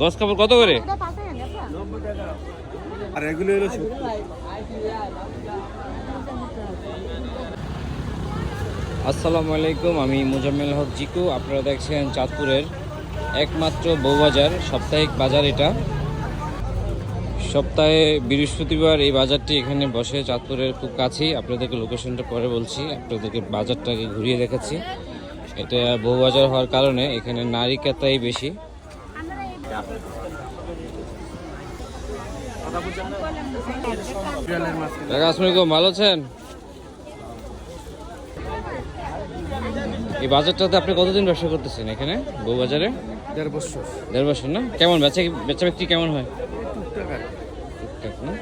গস কাপড় কত করে? আর এগুলো হলো আসসালামু আলাইকুম আমি মুজাম্মেল হক জিকু। আপনারা দেখছেন চাঁদপুরের একমাত্র বউবাজার সাপ্তাহিক বাজার এটা। সপ্তাহে বৃহস্পতিবার এই বাজারটি এখানে বসে চাঁদপুরের খুব কাছেই। আপনাদেরকে লোকেশনটা পরে বলছি আপনাদেরকে বাজারটাকে ঘুরিয়ে দেখাচ্ছি। এটা বউবাজার হওয়ার কারণে এখানে নারী ক্রেতাই বেশি। ভালো আছেন? এই বাজারটাতে আপনি কতদিন ব্যবসা করতেছেন এখানে বউবাজারে? দেড় বছর। দেড় বছর না? কেমন বেচা বেচা বিক্রি কেমন হয়? টুকটাক না?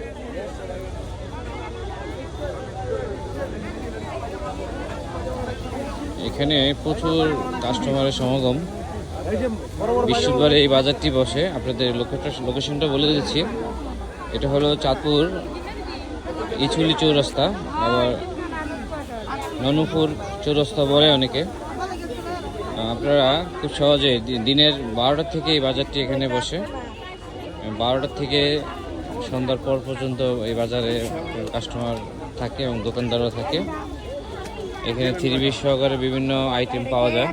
এখানে প্রচুর কাস্টমারের সমাগম। বৃহস্পতিবারে এই বাজারটি বসে। আপনাদের লোকেশনটা বলে দিচ্ছি। এটা হলো চাঁদপুর ইছুলি চৌরাস্তা, আবার ননুপুর চৌরাস্তা বলে অনেকে। আপনারা খুব সহজে দিনের বারোটা থেকে এই বাজারটি এখানে বসে। বারোটা থেকে সন্ধ্যার পর পর্যন্ত এই বাজারে কাস্টমার থাকে এবং দোকানদারও থাকে। এখানে থ্রি পিস সহকারে বিভিন্ন আইটেম পাওয়া যায়।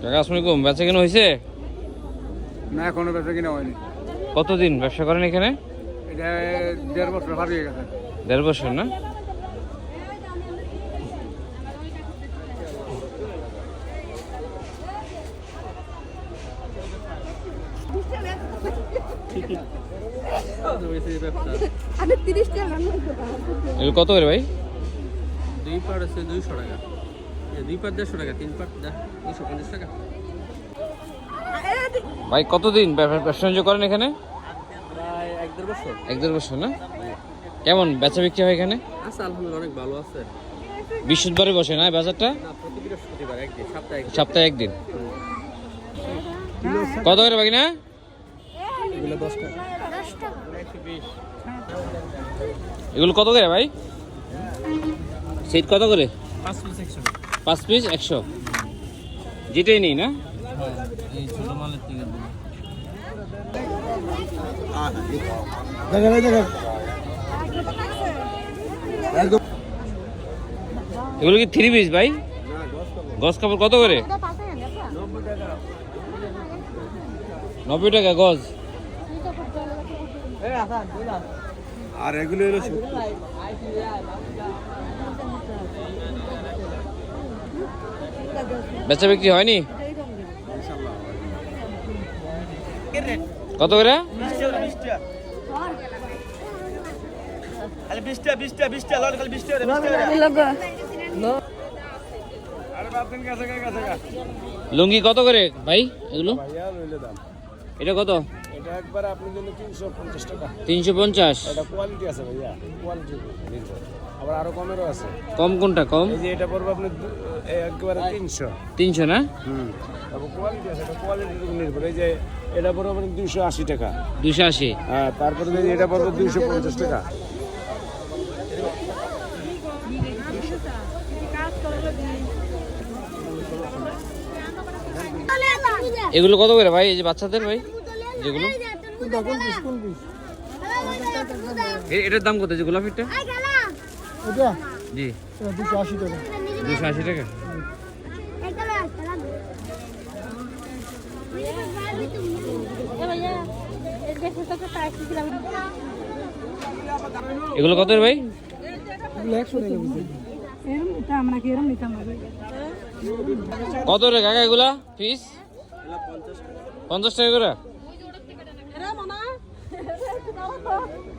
কাকা আসসালামু বেচা কেন হয়েছে না এখনও ব্যবসা কিনা হয়নি। কতদিন ব্যবসা করেন এখানে? এটা দেড় বছর ভার হয়ে গেছে। দেড় বছর না? কত করে ভাই? দুই পাট আছে দুইশো টাকা। দুই পাট দেড়শো টাকা তিন পাট দা দুশো পঞ্চাশ টাকা। ভাই কতদিন ব্যবসা বাণিজ্য করেন এখানে? প্রায় এক দেড় বছর। না? কেমন বেচা বিক্রি হয় এখানে? আলহামদুলিল্লাহ অনেক ভালো আছে। বৃহস্পতিবারে বসে না বাজারটা? সপ্তাহে একদিন। সপ্তাহে একদিন। কত করে বাকি না এগুলো দশ টাকা। এগুলো কত করে ভাই? সিট কত করে? পাঁচ পিস একশো। যেটাই নেই না? এগুলো কি থ্রি পিস ভাই? গজ কাপড় কত করে? নব্বই টাকা গজ আর এগুলো বেচা বিক্রি হয়নি? কত করে? লুঙ্গি কত করে ভাই এগুলো? এটা কত? এটা একবার আপনার জন্য তিনশো পঞ্চাশ টাকা। তিনশো পঞ্চাশ? এটা কোয়ালিটি আছে ভাইয়া কোয়ালিটি আবার আরও কমেরও আছে। কম কোনটা কম? এই যে এটা পড়বে আপনি এই একবারে তিনশো। তিনশো না? হুম কোয়ালিটি আছে এটা কোয়ালিটির উপর নির্ভর। এই যে এটা পড়বে দুইশো আশি টাকা। দুশো আশি? হ্যাঁ তারপরে এটা পড়বে দুইশো পঞ্চাশ টাকা। এগুলো কত করে ভাই? এই যে বাচ্চাদের ভাই? যেগুলো? এটার দাম কত যে গোলাপিটা জি। দুশো আশি টাকা। দুশো আশি টাকা? এগুলো কত রে ভাই? কত রে কাকা এগুলা? পিস? পঞ্চাশ টাকা করে। 哈。